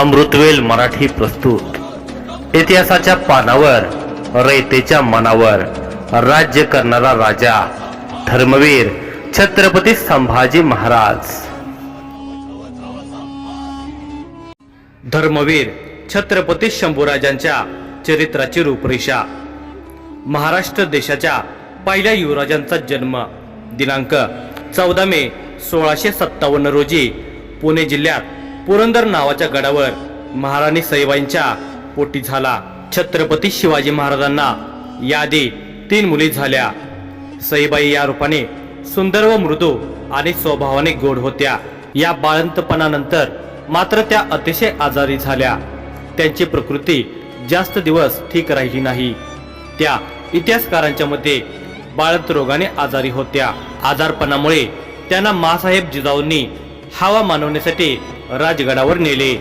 अमृतवेल मराठी प्रस्तुत. इतिहासाच्या पानावर रयतेच्या मनावर राज्य करणारा राजा धर्मवीर छत्रपती संभाजी महाराज. धर्मवीर छत्रपती शंभूराजांच्या चरित्राची रूपरेषा. महाराष्ट्र देशाच्या पहिल्या युवराजांचा जन्म. दिनांक चौदा मे सोळाशे सत्तावन्न रोजी पुणे जिल्ह्यात पुरंदर नावाच्या गडावर महाराणी सईबाईंच्या पोटी झाला. छत्रपती शिवाजी महाराजांना यादी तीन मुली झाल्या. सईबाई या रूपाने सुंदर व मृदू आणि स्वभावाने गोड होत्या. या बाळंतपणानंतर मात्र त्या अतिशय आजारी झाल्या. त्यांची प्रकृती जास्त दिवस ठीक राहिली नाही. त्या इतिहासकारांच्या मते बाळंत रोगाने आजारी होत्या. आजारपणामुळे त्यांना मासाहेब जिजाऊंनी हवा मानवण्यासाठी राजगडावर नेले.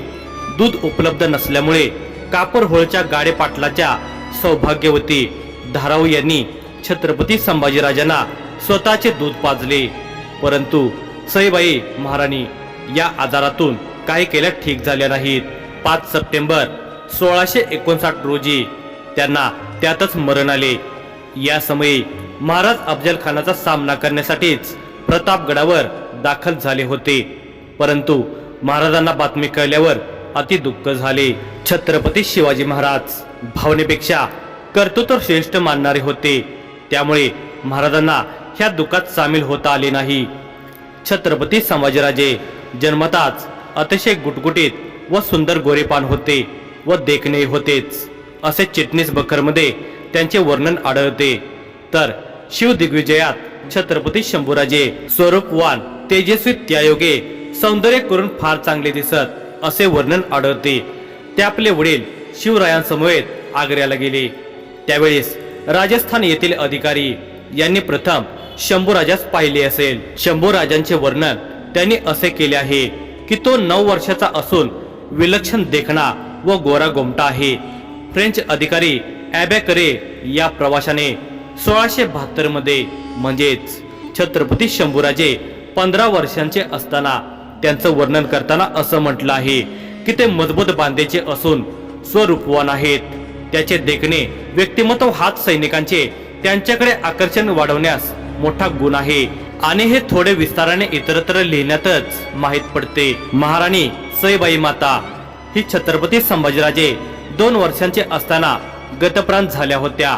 दूध उपलब्ध नसल्यामुळे कापरहोळच्या गाडेपाटलाच्या गाडे पाटलाच्या सौभाग्यवती धाराऊ यांनी छत्रपती संभाजीराजांना स्वतःचे दूध पाजले. परंतु सईबाई महाराणी या आजारातून काही केल्या ठीक झाल्या नाहीत. पाच सप्टेंबर सोळाशे एकोणसाठ रोजी त्यांना त्यातच मरण आले. या समयी महाराज अफजल खानाचा सामना करण्यासाठीच प्रतापगडावर दाखल झाले होते. परंतु महाराजांना बातमी कळल्यावर अति दुःख झाले. छत्रपती शिवाजी महाराज भावनेपेक्षा कर्तृत्व श्रेष्ठ मानणारे होते. त्यामुळे महाराजांना ह्या दुःखात सामील होता आले नाही. छत्रपती संभाजीराजे जन्मताच अतिशय गुटगुटीत व सुंदर गोरेपान होते व देखणे होतेच. असे चिटणीस बखरमध्ये त्यांचे वर्णन आढळते. तर शिव दिग्विजयात छत्रपती शंभूराजे स्वरूपवान तेजस्वी त्यायोगे सौंदर्य करून फार चांगले दिसत असे वर्णन आढळते. ते आपले वडील शिवरायांसमवेत आग्र्याला गेले. त्यावेळेस राजस्थान येथील अधिकारी यांनी प्रथम शंभूराजास पाहिले असेल. शंभूराजांचे वर्णन त्यांनी असे केले आहे की तो नऊ वर्षाचा असून विलक्षण देखणा व गोरा गोमटा आहे. फ्रेंच अधिकारी ॲबॅकरे या प्रवाशाने सोळाशे बहात्तरमध्ये म्हणजेच छत्रपती शंभूराजे पंधरा वर्षांचे असताना त्यांचं वर्णन करताना असं म्हटलं आहे की ते मजबूत बांधेचे असून स्वरूपवान आहेत. त्याचे देखणे व्यक्तिमत्व हात सैनिकांचे त्यांच्याकडे आकर्षण वाढवण्यास मोठा गुण आहे. आणि हे थोडे विस्ताराने इतरत्र लिहिण्यातच माहीत पडते. महाराणी सईबाई माता ही छत्रपती संभाजीराजे दोन वर्षांचे असताना गतप्राण झाल्या होत्या.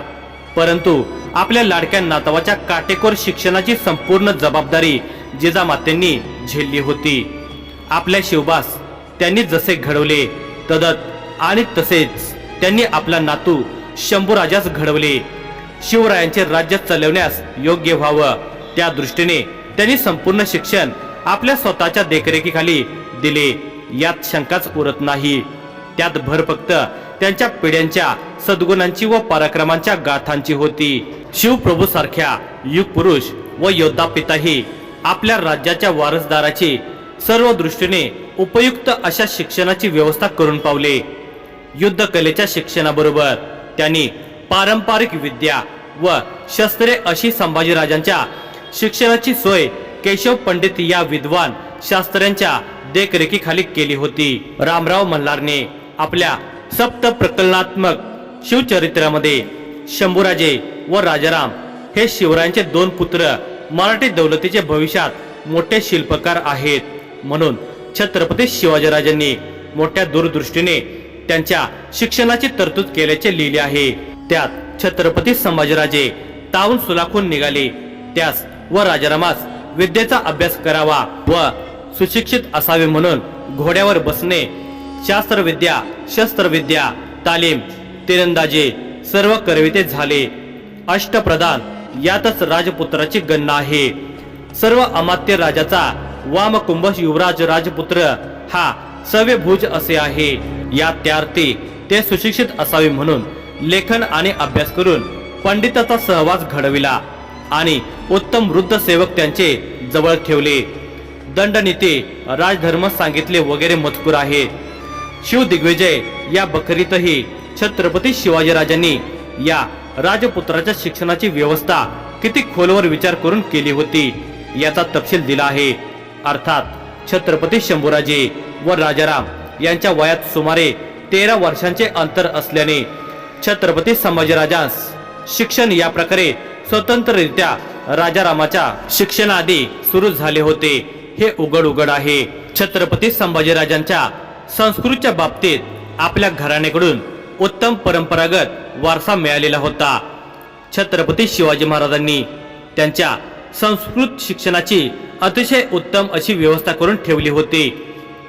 परंतु आपल्या लाडक्या नातवाच्या काटेकोर शिक्षणाची संपूर्ण जबाबदारी जिजामातेंनी झेलली होती. आपल्या शिवबास त्यांनी जसे घडवले तदत आणि तसेच त्यांनी आपला नातू शंभूराजास घडवले. शिवरायांचे राज्य चालवण्यास योग्य व्हावं. त्या दृष्टीने त्यांनी संपूर्ण शिक्षण आपल्या स्वतःच्या देखरेखीखाली दिले. यात शंकाच उरत नाही. त्यात भर फक्त त्यांच्या पिढ्यांच्या सद्गुणांची व पराक्रमांच्या गाथांची होती. शिवप्रभू सारख्या युग पुरुष व योद्धा पिताही आपल्या राज्याच्या वारसदाराची सर्व दृष्टीने उपयुक्त अशा शिक्षणाची व्यवस्था करून पावले. युद्ध कलेच्या शिक्षणाबरोबर त्यांनी पारंपरिक विद्या व शस्त्रे अशी संभाजीराजांच्या शिक्षणाची सोय केशव पंडित या विद्वान शास्त्र्यांच्या देखरेखीखाली केली होती. रामराव मल्हारने आपल्या सप्त प्रकलनात्मक शिवचरित्रामध्ये शंभूराजे व राजाराम हे शिवरायांचे दोन पुत्र मराठी दौलतीचे भविष्यात मोठे शिल्पकार आहेत. म्हणून छत्रपती शिवाजीराजांनी मोठ्या दूरदृष्टीने त्यांच्या शिक्षणाची तरतूद केल्याचे लिहिले आहे. त्यात छत्रपती संभाजीराजे तावून सुलाखून निघाले. त्यास व राजारामास विद्येचा अभ्यास करावा व सुशिक्षित असावे म्हणून घोड्यावर बसणे शास्त्रविद्या शस्त्रविद्या तालीम तिरंदाजी सर्व करविते झाले. अष्टप्रधान यातच राजपुत्राची गणना आहे. सर्व अमात्य राजाचा वामकुंभ युवराज राजपुत्र हा सव्यभुज असे आहे. या त्यार्थी ते सुशिक्षित असावे म्हणून लेखन आणि अभ्यास करून पंडिताचा सहवास घडविला आणि उत्तम वृद्ध सेवक त्यांचे जवळ ठेवले. दंडनीती राजधर्म सांगितले वगैरे मजकूर आहे. शिव दिग्विजय या बकरीतही छत्रपती शिवाजीराजांनी या राजपुत्राच्या शिक्षणाची व्यवस्था किती खोलवर विचार करून केली होती याचा तपशील दिला आहे. अर्थात छत्रपती शंभूराजे व राजाराम यांच्या वयात सुमारे तेरा वर्षांचे अंतर असल्याने छत्रपती संभाजीराजांस शिक्षण या प्रकारे स्वतंत्ररित्या राजारामाच्या शिक्षणाआधी सुरू झाले होते. हे उघड उघड आहे. छत्रपती संभाजीराजांच्या संस्कृतच्या बाबतीत आपल्या घराण्याकडून उत्तम परंपरागत वारसा मिळालेला होता. छत्रपती शिवाजी महाराजांनी त्यांच्या संस्कृत शिक्षणाची अतिशय उत्तम अशी व्यवस्था करून ठेवली होती.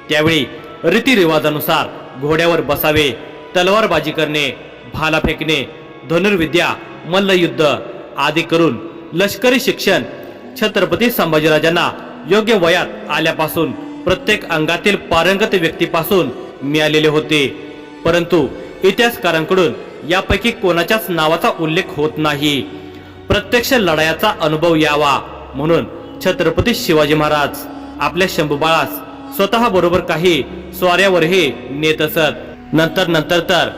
त्यावेळी रीतिरिवाजानुसार घोड्यावर बसावे तलवारबाजी करणे भाला फेकणे धनुर्विद्या मल्लयुद्ध आदी करून लष्करी शिक्षण छत्रपती संभाजीराजांना योग्य वयात आल्यापासून प्रत्येक अंगातील पारंगत व्यक्तीपासून मिळालेले होते. परंतु इतिहासकारांकडून यापैकी कोणाच्याच नावाचा उल्लेख होत नाही. प्रत्यक्ष लढायाचा अनुभव यावा म्हणून छत्रपती शिवाजी महाराज आपल्या शंभूबाळास स्वतः बरोबर काही स्वाऱ्यावरही नेत असत. नंतर नंतर तर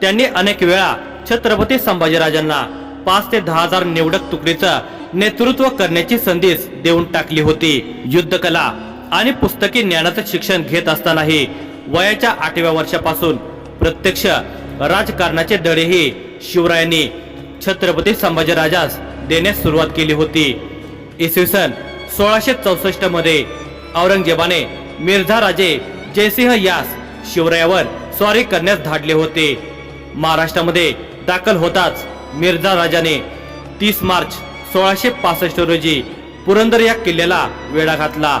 त्यांनी अनेक वेळा छत्रपती संभाजीराजांना पाच ते दहा हजार निवडक तुकडीचं नेतृत्व करण्याची संधीच देऊन टाकली होती. युद्धकला आणि पुस्तकी ज्ञानाचं शिक्षण घेत असतानाही वयाच्या आठव्या वर्षापासून प्रत्यक्ष राजकारणाचे धडेही शिवरायांनी छत्रपती संभाजीराजास देण्यास सुरुवात केली होती. इसवी सन सोळाशे चौसष्टमध्ये औरंगजेबाने मिर्झा राजे जयसिंह यास शिवरायावर स्वारी करण्यास धाडले होते. महाराष्ट्रामध्ये दाखल होताच मिर्झा राजाने तीस मार्च सोळाशे पासष्ट रोजी पुरंदर या किल्ल्याला वेढा घातला.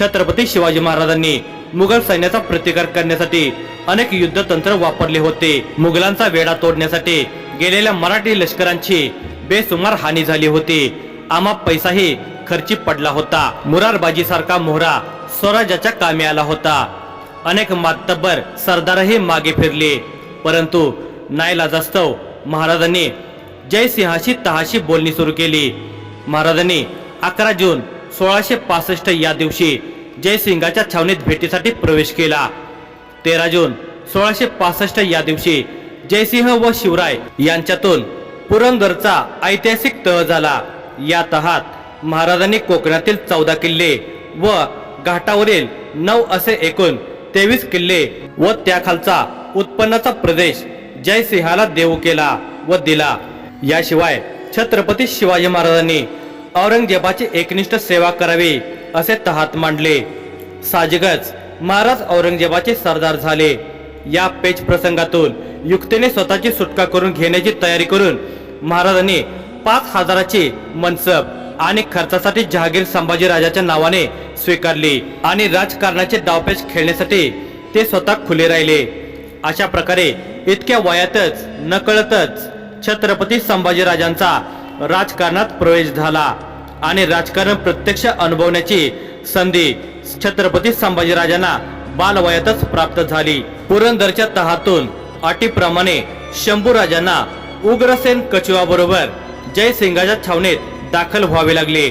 छत्रपती शिवाजी महाराजांनी मुघल सैन्याचा प्रतिकार करण्यासाठी अनेक युद्धतंत्र वापरले होते. मुघलांचा वेढा तोडण्यासाठी गेलेल्या मराठी लष्करांची बेसुमार हानी झाली होती. आमा पैसाही खर्ची पडला होता. मुरारबाजी सारखा मोहरा स्वराज्याच्या कामी आला होता. अनेक मातब्बर सरदारही मागे फिरले. परंतु नायलाजास्तव महाराजांनी जयसिंहाशी तहाशी बोलणी सुरू केली. महाराजांनी अकरा जून सोळाशे पासष्ट या दिवशी जयसिंगाच्या छावणीत भेटीसाठी प्रवेश केला. तेरा जून सोळाशे पासष्ट या दिवशी जयसिंह व शिवराय यांच्यातून पुरंदरचा ऐतिहासिक तह झाला. या तहात महाराजांनी कोकणातील चौदा किल्ले व घाटावरील नऊ असे एकूण तेवीस किल्ले व त्याखालचा उत्पन्नाचा प्रदेश जयसिंहाला देऊ केला व दिला. याशिवाय छत्रपती शिवाजी महाराजांनी औरंगजेबाची एकनिष्ठ सेवा करावी असे तहात मांडले. साजिगच महाराज औरंगजेबाचे सरदार झाले. या पेच प्रसंगातून युक्तीने स्वतःची सुटका करून घेण्याची तयारी करून महाराजांनी पाच हजाराची मनसब आणि खर्चासाठी जहागीर संभाजी राजाच्या नावाने स्वीकारली आणि राजकारणाचे डावपेच खेळण्यासाठी ते स्वतः खुले राहिले. अशा प्रकारे इतक्या वयातच नकळतच छत्रपती संभाजीराजांचा राजकारणात प्रवेश झाला आणि राजकारण प्रत्यक्ष अनुभवण्याची संधी छत्रपती संभाजीराजांना बालवयातच प्राप्त झाली. पुरंदरच्या तहातून अटीप्रमाणे शंभूराजांना उग्रसेन कचुआबरोबर जयसिंगाच्या छावणीत दाखल व्हावे लागले.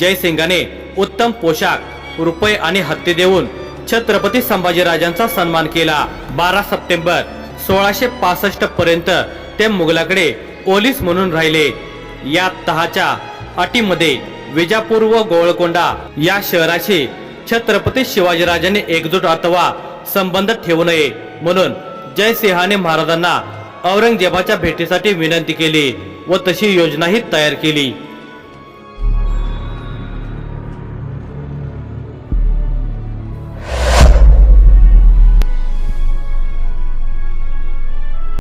जयसिंगाने उत्तम पोशाख रुपये आणि हत्ती देऊन छत्रपती संभाजीराजांचा सन्मान केला. बारा सप्टेंबर सोळाशे पासष्ट पर्यंत ते मुघलाकडे ओलीस म्हणून राहिले. या तहाच्या अटीमध्ये विजापूर व गोवळकोंडा या शहराशी छत्रपती शिवाजीराजांनी एकजूट अथवा संबंध ठेवू नये म्हणून जयसिंहाने महाराजांना औरंगजेबाच्या भेटीसाठी विनंती केली व तशी योजनाही तयार केली.